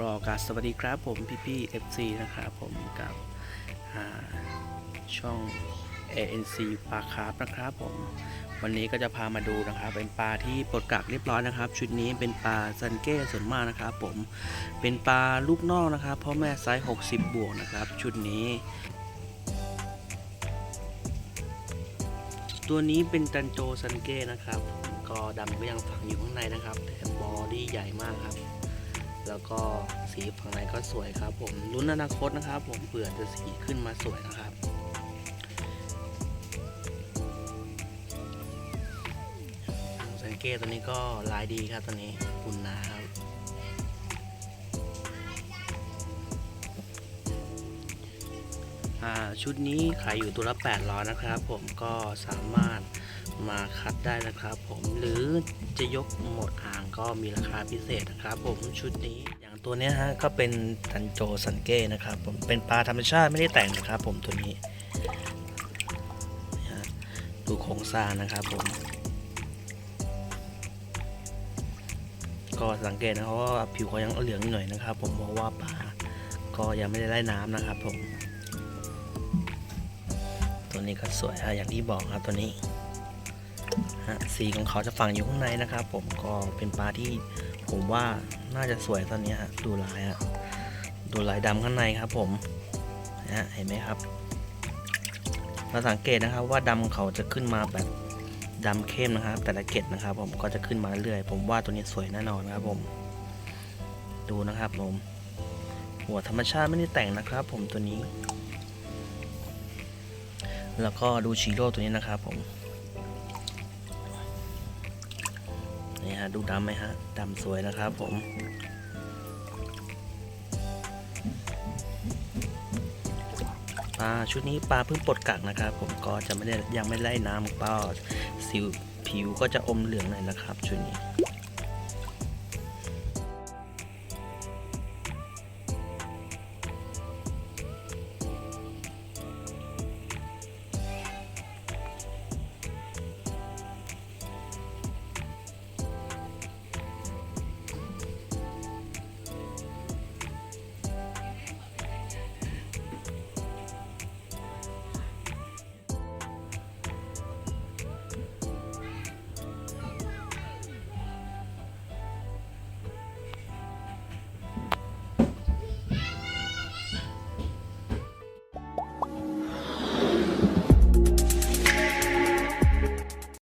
รอกาบสวัสดีครับผมพี่พี่ FC นะครับผมกับอ่าช่อง ANC ปลาคาร์ฟนะครับผมวันนี้ก็จะพามาดูนะครับ เป็นปลาที่ปลดกักเรียบร้อยนะครับ ชุดนี้เป็นปลาซันเก้ส่วนมากนะครับ ผมเป็นปลาลูกนอกนะครับพ่อแม่ไซส์60 บวกนะครับ ชุดนี้ ตัวนี้เป็นจันโจซันเก้นะครับ ก็ดำก็ยังฝังอยู่ข้างในนะครับแต่บอดี้ใหญ่มากครับ แล้วก็สีฝั่งในก็สวยครับผมรุ่นอนาคตนะครับ ผมเผื่อจะสีขึ้นมาสวยนะครับสังเกตตัวนี้ก็ลายดีครับตัวนี้คุณนะครับชุดนี้ขายอยู่ตัวละ800นะครับ ผมก็สามารถ มาคัดได้นะครับ ผมหรือจะยกหมดอ่างก็มีราคาพิเศษนะครับ ผมชุดนี้อย่างตัวนี้ฮะก็เป็นตันโจสันเก้นะครับ ผมเป็นปลาธรรมชาติไม่ได้แต่งนะครับ ผมตัวนี้ดูโครงสร้างนะครับผมก็สังเกตนะครับว่าผิวเขายังเหลืองหน่อยนะครับ ผมเพราะว่าปลาก็ยังไม่ได้ไล่น้ำนะครับ ผม ตัวนี้ก็สวยฮะอย่างที่บอกครับตัวนี้ สีของเขาจะฝังอยู่ข้างในนะครับ ผมก็เป็นปลาที่ผมว่าน่าจะสวยตอนนี้ฮะดูลายฮะดูลายดำข้างในครับ ผมนะเห็นไหมครับ เราสังเกตนะครับว่าดำเขาจะขึ้นมาแบบดำเข้มนะครับ แต่ละเกล็ดนะครับ ผมก็จะขึ้นมาเรื่อยผมว่าตัวนี้สวยแน่นอนครับ ผม ดูนะครับผมหัวธรรมชาติไม่ได้แต่งนะครับ ผมตัวนี้ แล้วก็ดูชิโร่ตัวนี้นะครับ ผม นี่ฮะดูดำไหมฮะดำสวยนะครับผมปลาชุดนี้ปลาเพิ่งปลดกักนะครับ ผมก็จะไม่ได้ยังไม่ไล่น้ำก็สิวผิวก็จะอมเหลืองหน่อยนะครับชุดนี้